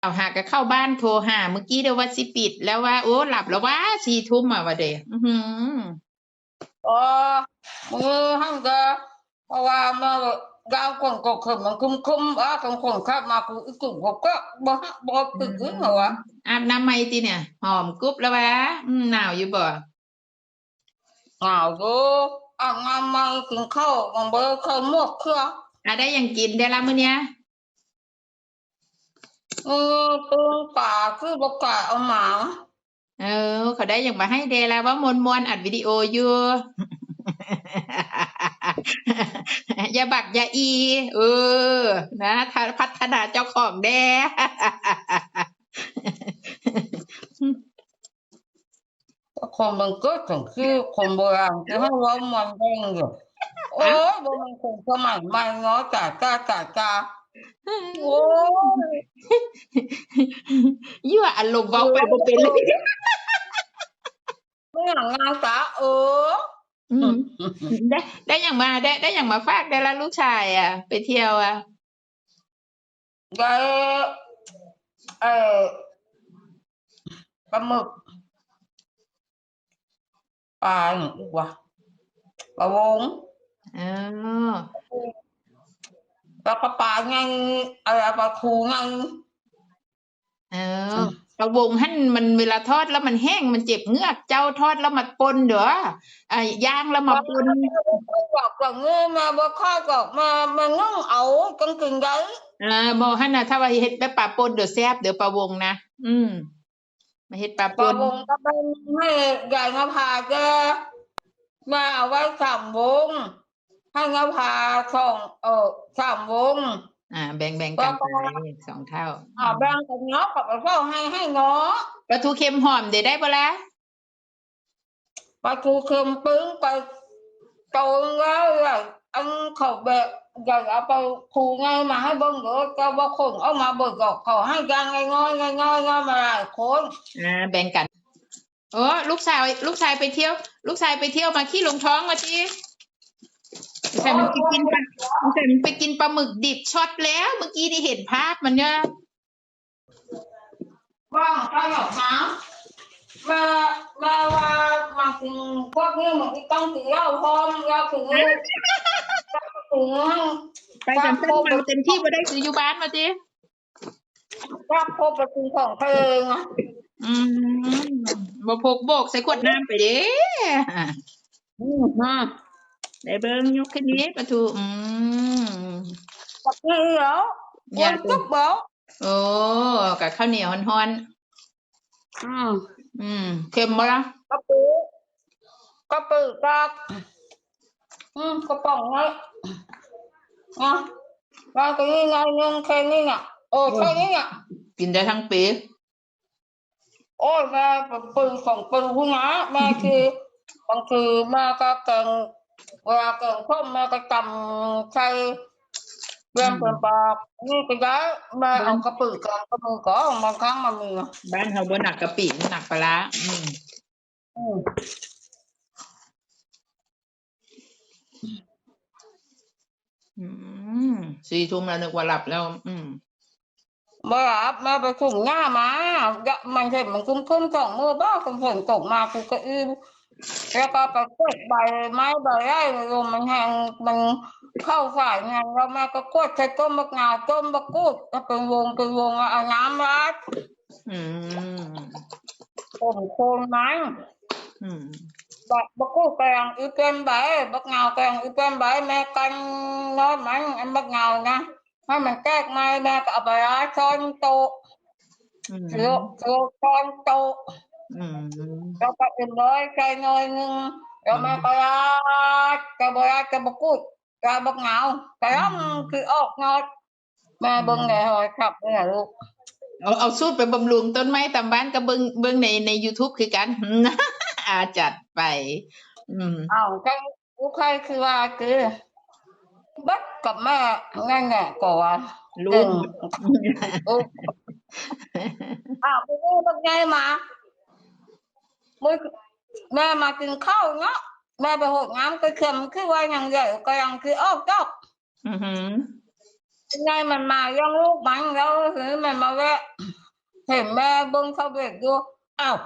เอาหากก็เข้าบ้านโทรหาเมื่อกี้เดี๋ยวว่าสิปิด แล้วว่าโอ้หลับแล้วว่าสี่ทุ่มอ่ว่าเดี๋ยวอืออ๋อมือห้องก็เพราะว่ามาดาวกงก็คือมันคุ้มคุ้มอะสองคนครับมากูกลุ่มผมก็บ่บ่ปึกนหรอวะอาบน้ำไหมตีเนี่ยหอมกรุบแล้ววะหนาวอยู่บ่หนาวกูอาบน้ำมามกินข้าวมันเบอร์เคยหมดเครื่องอะได้ยังกินได้ละมื้อเนี้ย ừ tương cả cứ bốc cả ông mà เออ เขาได้ยังมาให้เดแล้วว่ามวนมวนอัดวิดีโออยู่ อย่าบักอย่าอี เออ นะพัฒนาเจ้าของแดคนมันก็ถึงคือคนโบราณจะให้ว่ามันเด้งอยู่โอ้ยบมันคงสมัยใหม่เนาะจ่ากาจ่ากา โอ้ยยั่วอารมณ์เว้าไปบ่เป็นเลยไม่อย่างงานสาเอออืมได้ได้อย่างมาได้ได้อย่างมาฝากได้ละลูกชายอะ ไปเที่ยวอะ cái ờ con mực à quả bà bốn เออ bà bà bà nhanh à bà thù nhanh เออปลาวงหั่นมันเวลาทอดแล้วมันแห้งมันเจ็บเหงือก เจ้าทอดแล้วมาปนเด้ออ่าย่างแล้วมาปน gọt là ngơ mà bà kho gọt mà mà ngưng ẩu con kình đấy เออบ่หั่นน่ะถ้าว่าเฮ็ดแบบปลาปนเดี๋ยวแซ่บเดี๋ยวปลาวงนะอืมมาเฮ็ดปลาป bà น bốn các bên hay gài ngọc hà ra mà ở vai thảm bốn hay ngọc hà thòng ở thảm bốn อ่า แบ่งแบ่งกันไปสองเท่า à bên cái nhó hoặc là sao hay hay nó ปลาทูเค็มหอมเดี๋ยวได้บ่ล่ะ bà thu thêm tướng bà tôi đó là ăn khẩu bệ giờ ở bà thu ngay mà hai bên nữa cho bà khủng ông mà bờ gọt khẩu hai gan ngay ngôi ngay ngôi ngay mà lại khốn อ่าแบ่งกันโอ้ลูกชายลูกชายไปเที่ยว ลูกชายไปเที่ยวมาขี้ลงท้องมาจี ลูกชายมันไปกินปลาลูกชายมันไปกินปลาหมึกดิบช็อตแล้ว เมื่อกี้นี่เห็นภาพมันเนี่ย vâng tao nhỏ sáng mà mà mà mà có như một cái con tự rau hôm rau tự tự ไปกันเต้นเมาเต็มที่มาได้ซื้ออยู่บ้านมาจี rau khô và tự ของเธออืมบ่พกโบกใส่ขวดน้ำไปเด้อืมฮะ ได้เบิ้งยกขึ้นนี้ปลาทูอืม tập như đó Dạ, quên tôi- chút bố โอ้กับข้าวเหนียวฮ้อน ừ ๆอืมเค็มบ่ล่ะ có bự có bự có ừ, có bỏng đấy nha và cái như ngay nhưng khen như nhỉ ồ Ừ. khen như nhỉ กินได้ทั้งปี ว่าเกิดข้อมาก็จำใช้เรื่องเป็นปากนี่ก็ย้ายมาเอากระปุกกงกระมือก่อบางครั้งมันมีอ่บนเขาบนหนักกระปิหนักปละอืมอืมสี่ทุ่มแล้วนึกว่าหลับแล้ว อืมมาหลับมาไปขุ่มหน้ามามันเห็นมันคุ้มๆสองมื่อบ้าคนเห็นตกมากูก็อื้อ mà mà phải khủng nha mà dạ, mình thì mình cũng không chọn mưa bác cũng phải tổng mà cũng cái im rồi có cái quét bài máy bài ấy rồi mình hàng mình không phải hàng đâu mà có quét thì có một ngào tôm một cút cái cái vùng cái vùng ở nhám đó อืม khôn khôn máy อืม bạc bạc cút càng ưu tiên bài bạc ngào càng ưu tiên bài mẹ canh nói máy em bạc ngào nha hay mình két mai mẹ cả bài ấy son tô อืม rượu rượu son tô อื ม Rồi các em nói cây nói nhưng rồi Ừ. mà cái cái bữa cái bọc cút cái bọc ngào cái lắm Ừ. คือออกงอดแม่เบิ่งแน่หอยครับเนี่ยลูกเอาเอาสูตรไปบำรุงต้นไม้ตามบ้านก็เบิ่งเบิ่งในใน YouTube คือกัน อาจัดไป อืม อ้าวก็ลูกใครคือว่าคือบัดกับแม่ง่ายแง่ก่อนลูกลูกอ้าวไปนี่บักไงมา มึงแม่มากินข้าวเนาะแม่ไปหดน้ำก็เค็มคือว่าอย่างใหญ่ก็ยังคือออกจอกอือหือไงมันมาเลี้ยังลูกมันแล้วทีนี้มันมาแวะ เห็นแม่เบิ้งเขาเบ็ดดูอ้าว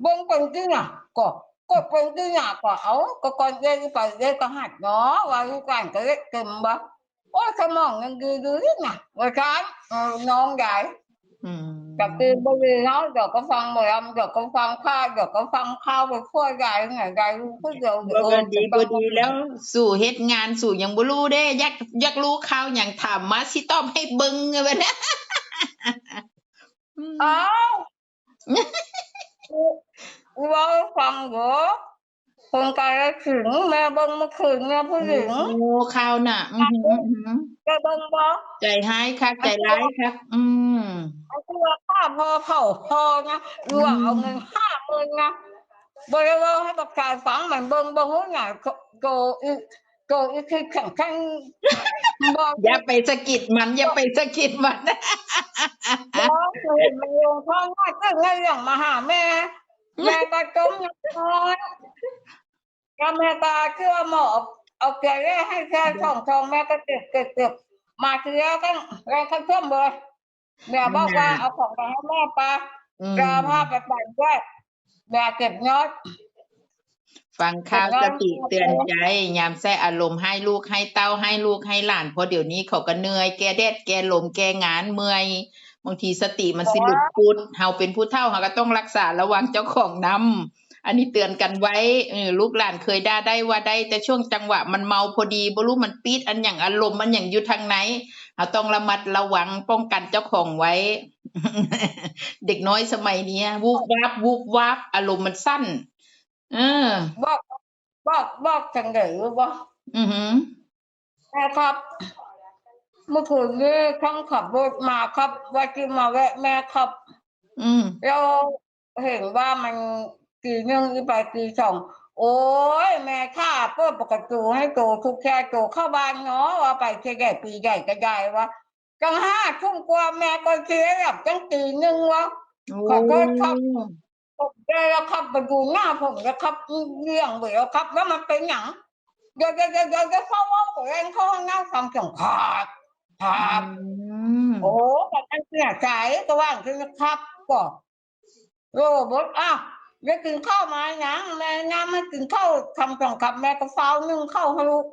เบิ้งเป็นที่น่ะก็ก็เป็นที่น่ะก็เอาก็ก่อนเด็กไปเด็กก็หัดเนาะว่าลูกกันก็เล็กเต็มบ่โอ้ยสมองยังดื้อๆนี่น่ะว่าฉันเออน้องใหญ่อืม กับคือบางทีเนาะเดี๋ยวก็ฟังหมอลำเดี๋ยวก็ฟังข้าวเดี๋ยวก็ฟังข้าวไปคั่วใหญ่ไงใหญ่ผู้เดียวบ่ก็ดีบ่ดีแล้ว สู่เฮ็ดงานสู่ยังบ่รู้เด้อยากอยากรู้ข่าวหยังถามมาสิตอบให้เบิ่งเว้ยนะอืมอ้าวว่าฟังเหรอ คนไกลถึงแม่เบิ้งเมื่อคืนเนี่ยผู้หญิงโอ้ข่าวน่ะ อือหืออื้อหือแกเบิ้งบ่ใจหายคักใจร้ายคักอืมไอ้ตัวข้าพอเผาพอนะรวมเอาเงินห้าหมื่นนะบริวารให้ประกาศฟังเหมือนเบิ้งบ่ฮู้หยังโกอีโกอีคือแข่งขันบอกอย่าไปสะกิดมัน อย่าไปสะกิดมันบอกเห็นมันโยงท้องว่าตึ้งเรื่องมาหาแม่แม่ก็จมนอ นก็แม่ตาเชื่อหมอเอาแกแร่ให้แค่สองทองแม่ก็เจ็บเจ็บเจ็บมาทีแล้วก็แรงขั้นเพิ่มเลยแม่บอกว่าเอาของไปให้แม่ปาอืมกาผ้าไปปั่นด้วยแม่เก็บยอดฟังข่าวสติเตือนใจ ยามแซ่อารมณ์ให้ลูกให้เต้าให้ลูกให้หลานเพราะเดี๋ยวนี้เขาก็เหนื่อยแกแดดแกลมแกงานเมื่อยบางทีสติมันสิหลุดพุดเฮาเป็นผู้เฒ่าเฮาก็ต้องรักษาระวังเจ้าของนำ อันนี้เตือนกันไว้เออลูกหลานเคยด่าได้ว่าได้ แต่ช่วงจังหวะมันเมาพอดีบ่รู้มันปีดอันอย่างอารมณ์มันอย่างอยู่ทางไหนเราต้องระมัดระวังป้องกันเจ้าของไว้ เด็กน้อยสมัยเนี้ยวูบวับวูบวับอารมณ์มันสั้น เออบอกบอกบอกจังเลยบอกอือหือแม่ครับเมื่อคืนนี้ทั้งขับรถมาครับว่าจะมาแวะแม่ครับ อืมเราเห็นว่ามัน กี่หนึ่งอีไปกี่สองโอ้ยแม่ข้าเปิดประตูให้โตทุกแค่โตเข้าบ้านเนาะว่าไปเที่ยวใหญ่ปีใหญ่ก็ใหญ่วะจังห้าทุ่มกว่าแม่ก็เที่ยวแบบจังตีหนึ่งวะขอโทษครับผมได้แล้วครับไปดูหน้าผมแล้วครับเรื่องไปแล้วครับ แล้วมันเป็นหยังเดี๋ยวเดี๋ยวเดี๋ยวเดี๋ยวเดี๋ยวเข้าห้องตัวเองเข้าห้องน้ำฟังเสียงขาดขาดอืมโอ้แบบนั้นเสียใจก็ว่างขึ้นนะครับก็โอ้บอ้าวเดี๋ยวกินข้าวมาหยังแม่น้ำไม่กินข้าวทำสองคำแม่ก็เฝ้านึ่งข้าวให้ลูก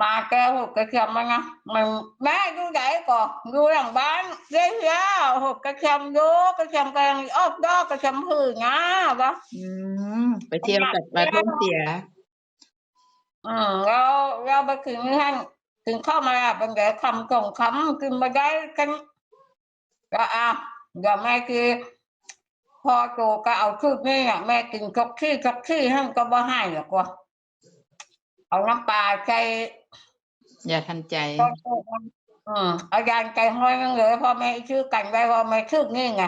มาแกหกกระเทียมมาไงมันแม่ดูไหนก่อนดูหลังบ้านเรียเรียหกกระเทียมดูกระเทียมกำลังออกดอกกระเทียมหืนนะวะอืมไปเที่ยวกับมาท่องเสียอืมเราเราไปกินให้กินข้าวมาเป็นแต่คำสองคำกินมาได้กันก็อะเดี๋ยวแม่คือพ อโตก็เอาคืบนี่อะแม่กินคอกขี้คอกขี้ให้มันก็บ่ให้หรอกว่าเอาน้ำปลาใส่อย่าทันใจพอโตมันอืมเอายางไก่ห้อยมันเลยพ่อแม่ชื่อกันไว้ว่าแม่คืบนี่ไง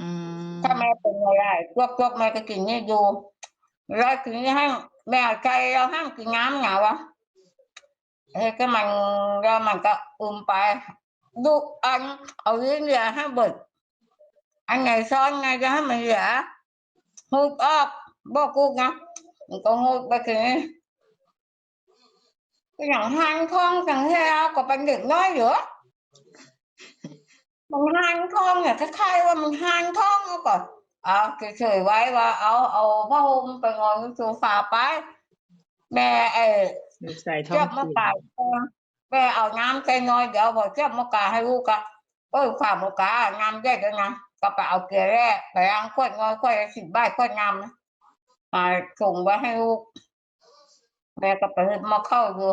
อืมถ้าแม่เป็นอะไรพวกพวกแม่ก็กินนี่ดูแล้วกินนี่ให้แม่เอาใจเราห้ามกินน้ำเหงาวะเฮ้ยก็มันแล้วมันก็อุ้มไปดูอันเอาเรื่องเหลือให้เบิด อันไหนซ้อนไงจะให้มันเหลือหูดออกบอกกูนะมันก็หูดไปถึงก็อย่างหันคองสังเฮาก็เป็นเด็กน้อยอยู่มันหันคองเนี่ยคล้ายๆว่ามันหันคองเอาก่อนเอาเฉยๆไว้ว่า เอาเอาผ้าห่มไปนอนบนโซฟาไปแม่เออลูกชายท้อเจ็งบมะเสียกาแม่เอาน้ำใจน้อยเดี๋ยวบอกเจ็บมะกาให้ลูกอะเออฝ่ามะกาน้ำแยกกันนะ ก็ไปเอาเกลือแร่ไปล้างขวดน้อยขวดสิบใบขวดน้ำมาส่งไว้ให้ลูกแม่ก็ไปมาเข้าดู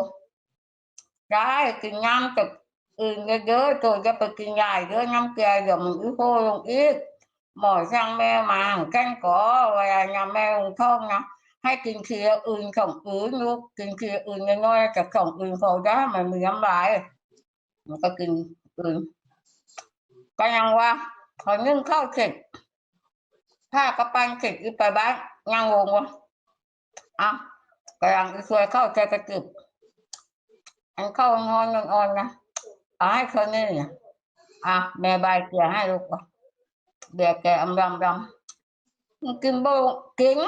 ได้กินน้ำกับอื่นเยอะๆตัวจะไปกินใหญ่เยอะน้ำเกลือเดี๋ยวมันอื้อโคลงอีกหมอช่างแม่มาแกันก็เวลางาแม่ลงท้องนะให้กินเคียอื่นของอื่นลูกกินเคียอื่นน้อยๆกับของอื่นพอได้มันมีน้ำลายมันก็กินอื่นก็ยังว่า พอนึ่งข้าวเสร็จผ้ากระปันเสร็จอีไปบ้านยังงงวะอะก็ยังอีช่วยเข้าใจกระจึบอันเข้างอนงอนนะเอาให้คนนี้เนี่ยอะแม่ใบายเกลือให้ลูกวะเด็กแกอำรำรำมันกินโบกิน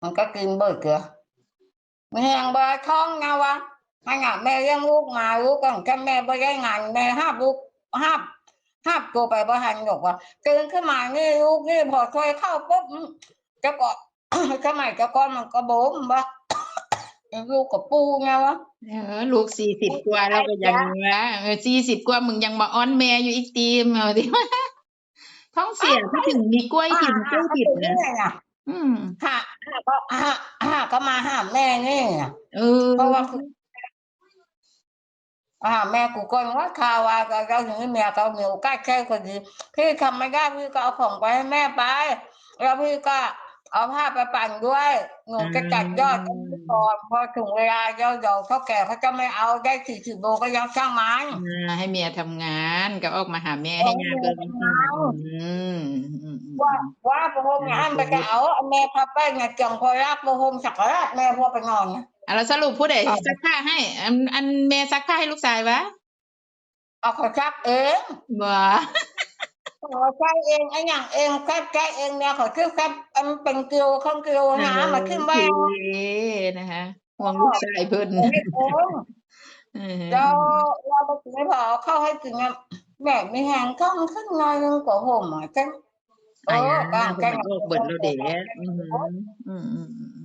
มันก็กินเบ่เกลือมันแหงบ่ท้องไงวะให้งานแม่เลี้ยงลูกมาลูกก็แค่แม่ไม่ได้งานแม่ห้าบลูกห้า ห้าบตัวไปบ่ทันหรอกว่าตื่นขึ้นมานี่ลูกนี่พอช่วยเข้าปุ๊บจะก็สมัยจะก้อนมันก็บ่มบ่ลูกกับปูไงวะเออลูกสี่สิบกว่าแล้วก็ยังว่าเออสี่สิบกว่ามึงยังมาอ้อนแม่อยู่อีกตีมเอาดิท้องเสียถ้าถึงมีกล้วยหินกล้วยหินนะนะอืมห้าห้าก็ห้าห้าก็มาห้ามแม่นี่เออเพราะว่าคื ออ่าแม่กูก็ว่าข่าวว่าก็เราอย่างนี้แม่ก็มีโอกาสแค่คนดีพี่ทำไม่ได้พี่ก็เอาของไปให้แม่ไป แล้วพี่ก็เอาผ้าไปปั่นด้วย หนูจะจัดยอดกันก่อนพอถึงเวลาเดี๋ยวเดี๋ยวเท่าแก่เขาจะไม่เอาได้สี่สิบโลก็ยังช่างมันอ่าให้เมียทำงานก็ออกมาหาแม่ให้ยาเบิ่งทำงานอืมอืมอืมว่าว่าพระพรหมงานไปจะเอาแม่พับไปไงจังพอรักพระพรหมสักการะแม่พอไปนอนนะ อะแล้วสรุปผู้ใดซักผ้าให้ อันอันแม่ซักผ้าให้ลูกชายวะเอาเขาซักเองบ่เขาใช้เองไอ้อย่างเองแค่แก้เองเนี่ยเขาคือแค่อันเป็นเกลียวข้างเกลียวนะมาขึ้นไว้โอเคนะคะห่วงลูกชายเพิ่นไม่เองเออเราเราไปกินไม่พอเข้าให้กินเนี่ยแม่ไม่แหงข้างขึ้นหน่อยนึงกว่าห่มอะจังอ่าเพิ่นก็เบิดแล้วเด้อืมอืมอืมอืมอืม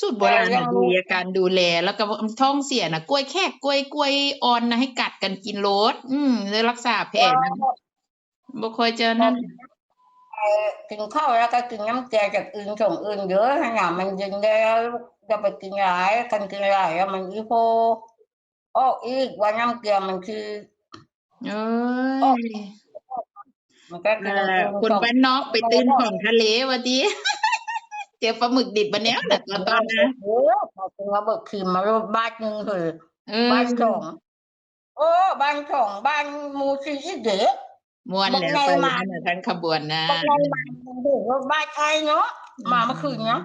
สูตรโบราณน่ะดีอาการดูแล แล้วก็ท้องเสียน่ะกล้วยแขกกล้วยกล้วยอ่อนนะให้กัดกันกินโลดอืมเลยรักษาแผลนะบ่ค่อยเจอนั่นกินข้าวแล้วก็กินน้ำแกงจากอื่นส่งอื่นเยอะขนาดมันยิงแล้วจะไปกินหลายกันกินหลายแล้วมันอีโพโอ้อีกว่าน้ำเกลือมันคือเอ้ยมันก็กินเอ่อคนบ้านนอกไปตื่นของทะเลวะดี เจอปลาหมึกดิบมาเนี้ยแต่ตอนตอนนะโอ้พอกินมาเบิกคืนมารูปบ้านหนึ่งเถอะเออบ้านสองโอ้บ้านสองบ้านหมูซีอีเด๋มวนแล้วไปนั่นน่ะทั้งขบวนนะบ้านในบ้านหนึ่งเถอะบ้านไอ้เนาะมาเมื่อคืนเนาะ